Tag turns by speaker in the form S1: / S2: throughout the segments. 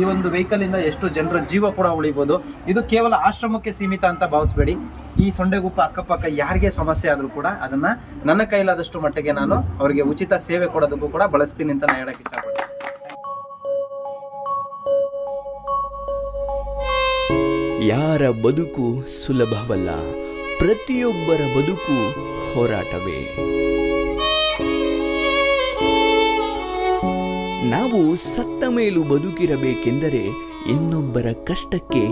S1: ಈ ಒಂದು ವೆಹಿಕಲಿಂದ ಎಷ್ಟು ಜನರ ಜೀವ ಕೂಡ ಉಳಿಬೋದು. ಇದು ಕೇವಲ ಆಶ್ರಮಕ್ಕೆ ಸೀಮಿತ ಅಂತ ಭಾವಿಸ್ಬೇಡಿ. ಈ ಸೊಂಡೆಗುಪ್ಪ ಅಕ್ಕಪಕ್ಕ ಯಾರಿಗೆ ಸಮಸ್ಯೆ ಆದರೂ ಕೂಡ ಅದನ್ನ ನನ್ನ ಕೈಲಾದಷ್ಟು ಮಟ್ಟಿಗೆ ನಾನು ಅವರಿಗೆ ಉಚಿತ ಸೇವೆ ಕೊಡೋದಕ್ಕೂ ಕೂಡ ಬಳಸ್ತೀನಿ ಅಂತ ನಾನು ಹೇಳಕ್ ಇಷ್ಟಪಡ್ತೀನಿ.
S2: ಯಾರ ಬದುಕು ಸುಲಭವಲ್ಲ, ಪ್ರತಿಯೊಬ್ಬರ ಬದುಕು ಹೋರಾಟವೇ. ನಾವು ಸತ್ತ ಮೇಲೂ ಬದುಕಿರಬೇಕೆಂದರೆ ಇನ್ನೊಬ್ಬರ ಕಷ್ಟಕ್ಕೆ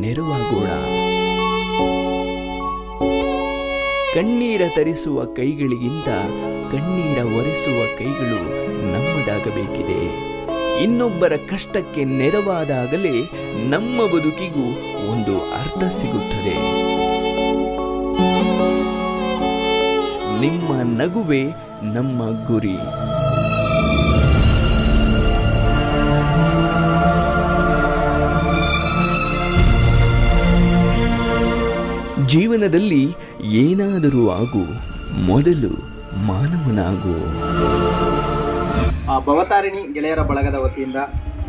S2: ನೆರವಾಗೋಣ. ಕಣ್ಣೀರ ತರಿಸುವ ಕೈಗಳಿಗಿಂತ ಕಣ್ಣೀರ ಒರೆಸುವ ಕೈಗಳು ನಮ್ಮದಾಗಬೇಕಿದೆ. ಇನ್ನೊಬ್ಬರ ಕಷ್ಟಕ್ಕೆ ನೆರವಾದಾಗಲೇ ನಮ್ಮ ಬದುಕಿಗೂ ಒಂದು ಅರ್ಥ ಸಿಗುತ್ತದೆ. ನಿಮ್ಮ ನಗುವೆ ನಮ್ಮ ಗುರಿ. ಜೀವನದಲ್ಲಿ ಏನಾದರೂ ಆಗು, ಮೊದಲು ಮಾನವನಾಗು.
S1: ಆ ಭವತಾರಿಣಿ ಗೆಳೆಯರ ಬಳಗದ ವತಿಯಿಂದ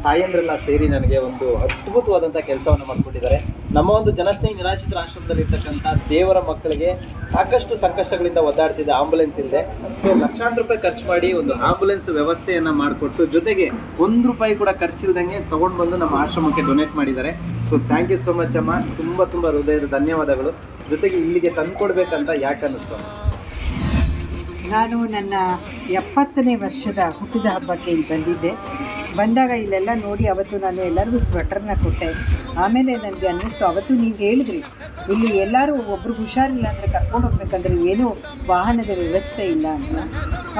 S1: ತಾಯಂದ್ರೆಲ್ಲ ಸೇರಿ ನನಗೆ ಒಂದು ಅದ್ಭುತವಾದಂಥ ಕೆಲಸವನ್ನು ಮಾಡಿಕೊಟ್ಟಿದ್ದಾರೆ. ನಮ್ಮ ಒಂದು ಜನಸ್ನೇಹಿ ನಿರಾಶ್ರಿತರ ಆಶ್ರಮದಲ್ಲಿ ಇರ್ತಕ್ಕಂಥ ದೇವರ ಮಕ್ಕಳಿಗೆ ಸಾಕಷ್ಟು ಸಂಕಷ್ಟಗಳಿಂದ ಒದ್ದಾಡ್ತಿದ್ದ ಆಂಬುಲೆನ್ಸ್ ಇಲ್ಲದೆ, ಸೊ ಲಕ್ಷಾಂತರ ರೂಪಾಯಿ ಖರ್ಚು ಮಾಡಿ ಒಂದು ಆಂಬುಲೆನ್ಸ್ ವ್ಯವಸ್ಥೆಯನ್ನ ಮಾಡಿಕೊಟ್ಟು ಜೊತೆಗೆ ಒಂದು ರೂಪಾಯಿ ಕೂಡ ಖರ್ಚಿಲ್ದಂಗೆ ತಗೊಂಡು ಬಂದು ನಮ್ಮ ಆಶ್ರಮಕ್ಕೆ ಡೊನೇಟ್ ಮಾಡಿದ್ದಾರೆ. So thank you so much ಅಮ್ಮ. ತುಂಬ ತುಂಬ ಹೃದಯದ ಧನ್ಯವಾದಗಳು. ಜೊತೆಗೆ ಇಲ್ಲಿಗೆ ತಂದ್ಕೊಡ್ಬೇಕಂತ ಯಾಕೆ ಅನ್ನಿಸ್ತು?
S3: ನಾನು ನನ್ನ ಎಪ್ಪತ್ತನೇ ವರ್ಷದ ಹುಟ್ಟಿದ ಹಬ್ಬಕ್ಕೆ ಇಲ್ಲಿ ಬಂದಿದ್ದೆ ಬಂದಾಗ ಇಲ್ಲೆಲ್ಲ ನೋಡಿ ಅವತ್ತು ನಾನು ಎಲ್ಲರಿಗೂ ಸ್ವೆಟರ್ನ ಕೊಟ್ಟೆ ಆಮೇಲೆ ನನಗೆ ಅನ್ನಿಸ್ತು, ಅವತ್ತು ನೀವು ಹೇಳಿದ್ರಿ ಇಲ್ಲಿ ಎಲ್ಲರೂ ಒಬ್ರಿಗೆ ಹುಷಾರಿಲ್ಲ ಅಂದರೆ ಕರ್ಕೊಂಡು ಹೋಗ್ಬೇಕಂದ್ರೆ ಏನೂ ವಾಹನದ ವ್ಯವಸ್ಥೆ ಇಲ್ಲ ಅಂತ.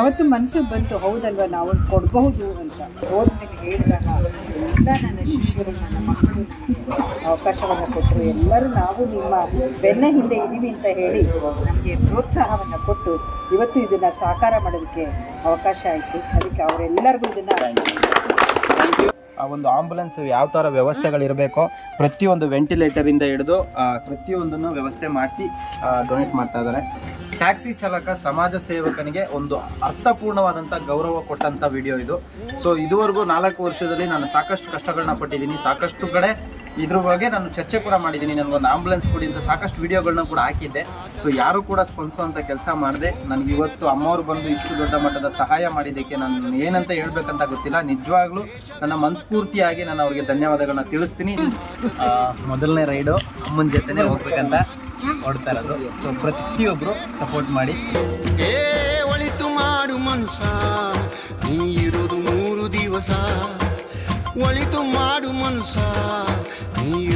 S3: ಅವತ್ತು ಮನಸ್ಸಿಗೆ ಬಂತು, ಹೌದಲ್ವ, ನಾವು ಕೊಡಬಹುದು ಅಂತ. ಹೋದ್ಮೇಲೆ ಹೇಳಿದಾಗ ಎಲ್ಲ ನನ್ನ ಶಿಷ್ಯರು, ನನ್ನ ಮಕ್ಕಳು ಅವಕಾಶವನ್ನು ಕೊಟ್ಟರು ಎಲ್ಲರೂ ನಾವು ನಿಮ್ಮ ಬೆನ್ನ ಹಿಂದೆ ಇದ್ದೀವಿ ಅಂತ ಹೇಳಿ ನಮಗೆ ಪ್ರೋತ್ಸಾಹವನ್ನು ಕೊಟ್ಟು ಇವತ್ತು ಇದನ್ನು ಸಾಕಾರ ಮಾಡೋದಕ್ಕೆ ಅವಕಾಶ ಆಯಿತು. ಅದಕ್ಕೆ ಅವರೆಲ್ಲರಿಗೂ ಇದನ್ನು
S1: ಆ ಒಂದು ಆಂಬುಲೆನ್ಸ್ ಯಾವ ಥರ ವ್ಯವಸ್ಥೆಗಳಿರಬೇಕೋ ಪ್ರತಿಯೊಂದು ವೆಂಟಿಲೇಟರಿಂದ ಹಿಡಿದು ಪ್ರತಿಯೊಂದನ್ನು ವ್ಯವಸ್ಥೆ ಮಾಡಿಸಿ ಡೊನೇಟ್ ಮಾಡ್ತಾ ಇದ್ದಾರೆ. ಟ್ಯಾಕ್ಸಿ ಚಾಲಕ, ಸಮಾಜ ಸೇವಕನಿಗೆ ಒಂದು ಅರ್ಥಪೂರ್ಣವಾದಂಥ ಗೌರವ ಕೊಟ್ಟಂಥ ವಿಡಿಯೋ ಇದು. ಸೊ ಇದುವರೆಗೂ ನಾಲ್ಕು ವರ್ಷದಲ್ಲಿ ನಾನು ಸಾಕಷ್ಟು ಕಷ್ಟಗಳನ್ನ ಪಟ್ಟಿದ್ದೀನಿ. ಸಾಕಷ್ಟು ಕಡೆ ಇದ್ರ ಬಗ್ಗೆ ನಾನು ಚರ್ಚೆ ಕೂಡ ಮಾಡಿದ್ದೀನಿ. ನನಗೊಂದು ಆಂಬುಲೆನ್ಸ್ ಕೊಡಿ ಅಂತ ಸಾಕಷ್ಟು ವಿಡಿಯೋಗಳನ್ನ ಕೂಡ ಹಾಕಿದ್ದೆ. ಸೊ ಯಾರು ಕೂಡ ಸ್ಪಂದಿಸುವಂಥ ಕೆಲಸ ಮಾಡಿದೆ. ನನಗೆ ಇವತ್ತು ಅಮ್ಮವ್ರು ಬಂದು ಇಷ್ಟು ದೊಡ್ಡ ಮಟ್ಟದ ಸಹಾಯ ಮಾಡಿದ್ದಕ್ಕೆ ನಾನು ಏನಂತ ಹೇಳ್ಬೇಕಂತ ಗೊತ್ತಿಲ್ಲ. ನಿಜವಾಗ್ಲೂ ನನ್ನ ಮನಸ್ಫೂರ್ತಿಯಾಗಿ ನಾನು ಅವ್ರಿಗೆ ಧನ್ಯವಾದಗಳನ್ನ ತಿಳಿಸ್ತೀನಿ. ಮೊದಲನೇ ರೈಡು ಅಮ್ಮನ ಜೊತೆನೇ ಹೋಗ್ಬೇಕಂತ ಹೊಡ್ತಾ ಇರೋದು. ಸೊ ಪ್ರತಿಯೊಬ್ಬರು ಸಪೋರ್ಟ್ ಮಾಡಿ.
S4: ಒಳಿತು ಮಾಡು ಮನುಷ್ಯ. ದಿವಸ. ಒಳಿತು ಮಾಡು